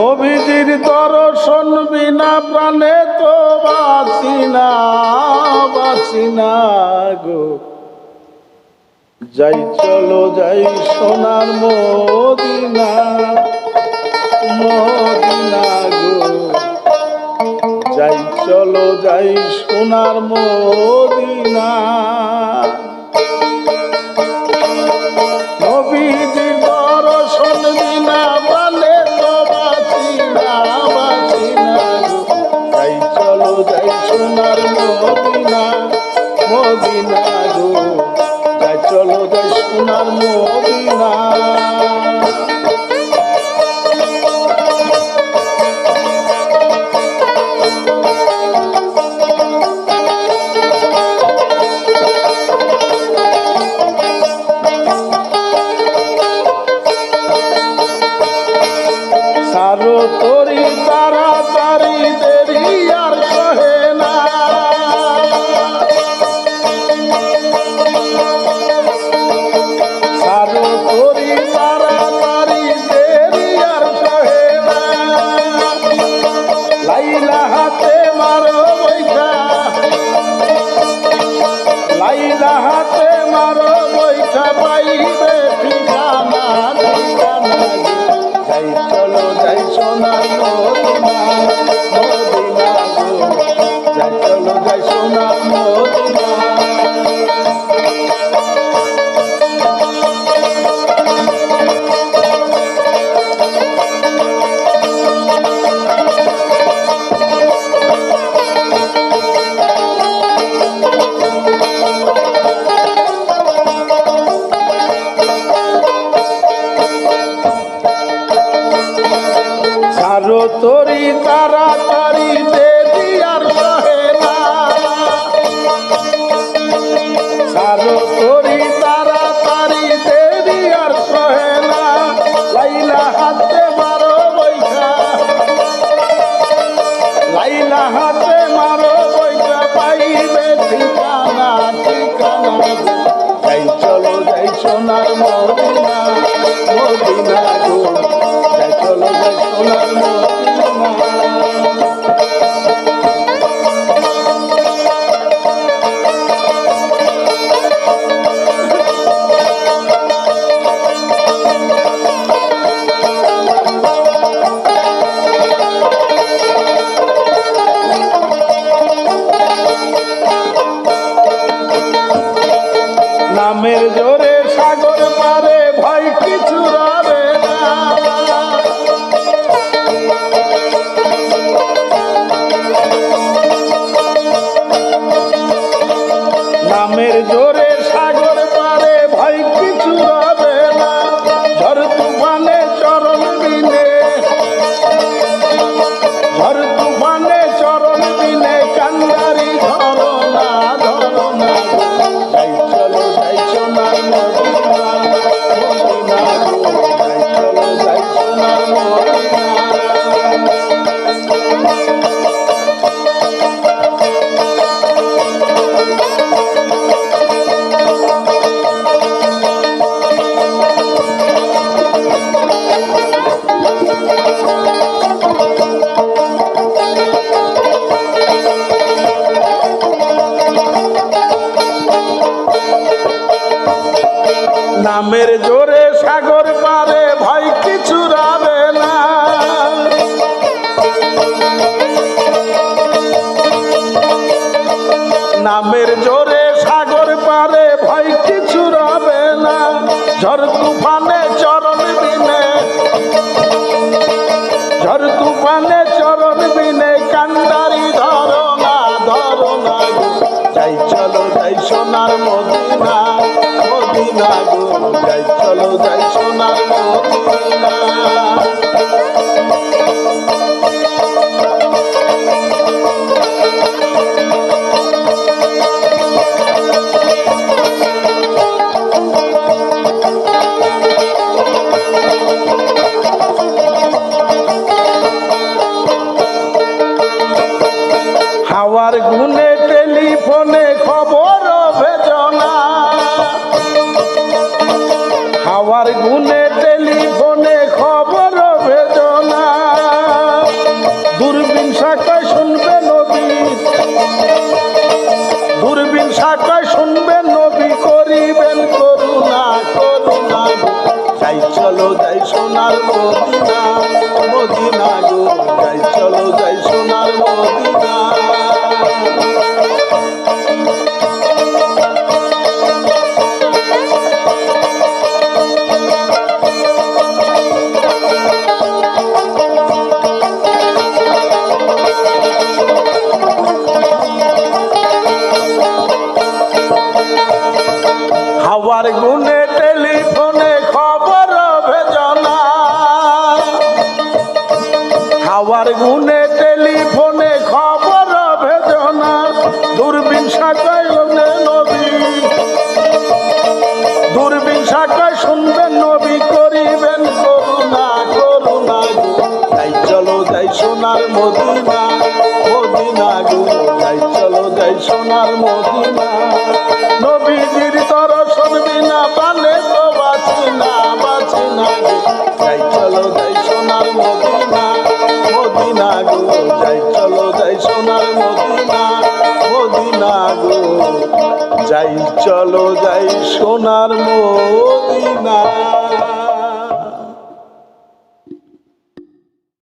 নবীজির দর্শন বিনা প্রাণে তো বাসিনা বাসিনা গো। যাই চলো, যাই সোনার মদিনা মদিনা গো। যাই চলো, যাই সোনার মদিনা। তরি তাড়াতাড়ি দে। নামের জোরে সাগরে হাওয়ার গুনে টেলিফোনে খবর হাওয়ার গুনে টেলিফোনে খবর ভেজনা, দূরবীন শাখায় নবী। দূরবীন শাখায় শুনবেন নবী, করিবেন করুণা করুণা যাই চলো, যাই সোনার মদিনা মদিনা গো। যাই চলো, যাই সোনার মদিনা। নবীজির দর্শন বিনা পালে তো বাঁচি না বাঁচি না সোনার মদিনা মদিনা গো। যাই চলো যাই সোনার মদিনা।